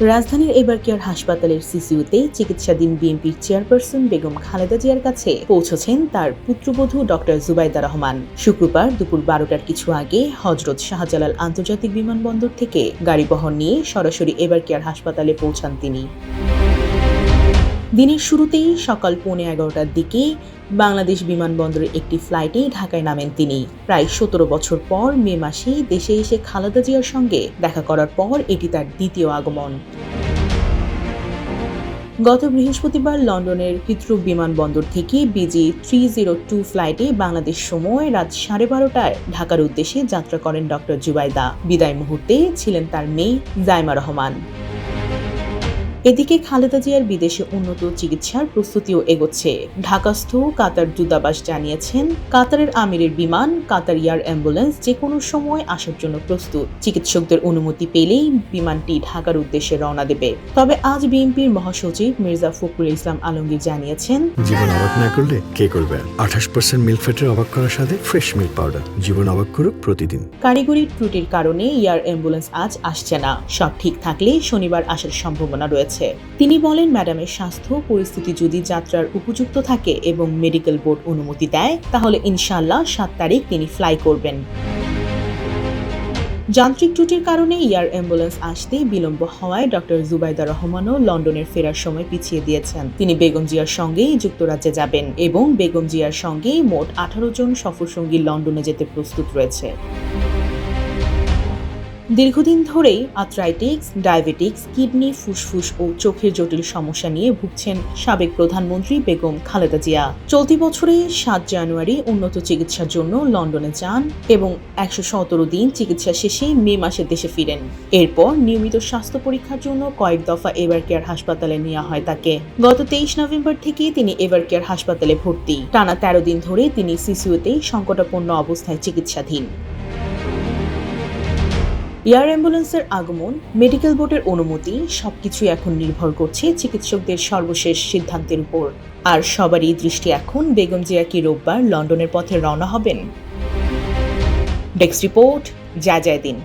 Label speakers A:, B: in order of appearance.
A: রাজধানীর এবারকেয়ার হাসপাতালের সিসিউতে চিকিৎসাধীন বিএনপির চেয়ারপারসন বেগম খালেদা জিয়ার কাছে পৌঁছেছেন তার পুত্রবধূ ডক্টর জুবাইদা রহমান। শুক্রবার দুপুর বারোটার কিছু আগে হজরত শাহজালাল আন্তর্জাতিক বিমানবন্দর থেকে গাড়ি বহন নিয়ে সরাসরি এবারকেয়ার হাসপাতালে পৌঁছান তিনি। দিনের শুরুতেই সকাল পৌনে এগারোটার দিকে বাংলাদেশ বিমানবন্দরের একটি ফ্লাইটে ঢাকায় নামেন তিনি। প্রায় সতেরো বছর পর মে মাসে দেশে এসে খালেদা জিয়ার সঙ্গে দেখা করার পর এটি তার দ্বিতীয় আগমন। গত বৃহস্পতিবার লন্ডনের হিথ্রো বিমানবন্দর থেকে বিজি থ্রি জিরো টু ফ্লাইটে বাংলাদেশ সময় রাত সাড়ে বারোটায় ঢাকার উদ্দেশ্যে যাত্রা করেন ডক্টর জুবাইদা। বিদায় মুহূর্তে ছিলেন তার মেয়ে জাইমা রহমান। এদিকে খালেদা জিয়ার বিদেশে উন্নত চিকিৎসার প্রস্তুতিও এগোচ্ছে। ঢাকাস্থ কাতার দূতাবাস জানিয়েছেন কাতারের আমিরের বিমান কাতার এয়ার অ্যাম্বুলেন্স যে কোনো সময় আসার জন্য প্রস্তুত। চিকিৎসকদের অনুমতি পেলেই বিমানটি ঢাকার উদ্দেশ্যে রওনা দেবে। তবে আজ বিএনপির মহাসচিব মির্জা ফখরুল ইসলাম আলমগীর জানিয়েছেন
B: জীবন অবাক না করলে কে করবে? আঠাশ পার্সেন্ট মিল্ক ফ্যাটের অবাক করার সাথে ফ্রেশ মিল্ক পাউডার জীবন অবাক করুক প্রতিদিন।
A: কারিগরি ত্রুটির কারণে এয়ার অ্যাম্বুলেন্স আজ আসছে না। সব ঠিক থাকলে শনিবার আসার সম্ভাবনা রয়েছে। তিনি বলেন, ম্যাডামের স্বাস্থ্য, পরিস্থিতি যদি যাত্রার উপযুক্ত থাকে এবং মেডিকেল বোর্ড অনুমতি দেয়, তাহলে ইনশাল্লাহ সাত তারিখ তিনি ফ্লাই করবেন। যান্ত্রিক ত্রুটির কারণে এয়ার অ্যাম্বুলেন্স আসতে বিলম্ব হওয়ায় ডক্টর জুবাইদা রহমানও লন্ডনের ফেরার সময় পিছিয়ে দিয়েছেন। তিনি বেগম জিয়ার সঙ্গেই যুক্তরাজ্যে যাবেন এবং বেগম জিয়ার সঙ্গে মোট আঠারো জন সফরসঙ্গী লন্ডনে যেতে প্রস্তুত রয়েছে। দীর্ঘদিন ধরেই আর্থ্রাইটিক্স ডায়াবেটিক্স কিডনি ফুসফুস ও চোখের জটিল সমস্যা নিয়ে ভুগছেন সাবেক প্রধানমন্ত্রী বেগম খালেদা জিয়া। চলতি বছরে সাত জানুয়ারি উন্নত চিকিৎসার জন্য লন্ডনে যান এবং একশো সতেরো দিন চিকিৎসা শেষে মে মাসে দেশে ফিরেন। এরপর নিয়মিত স্বাস্থ্য পরীক্ষার জন্য কয়েক দফা এভার কেয়ার হাসপাতালে নেওয়া হয় তাকে। গত তেইশ নভেম্বর থেকে তিনি এভার কেয়ার হাসপাতালে ভর্তি। টানা তেরো দিন ধরে তিনি সিসিউতে সংকটাপন্ন অবস্থায় চিকিৎসাধীন। এয়ার অ্যাম্বুলেন্সের আগমন, মেডিকেল বোর্ডের অনুমতি, সবকিছুই এখন নির্ভর করছে চিকিৎসকদের সর্বশেষ সিদ্ধান্তের উপর। আর সবারই দৃষ্টি এখন বেগম জিয়া কি রোববার লন্ডনের পথে রওনা হবেন। ডেস্ক রিপোর্ট, যা যায় দিন।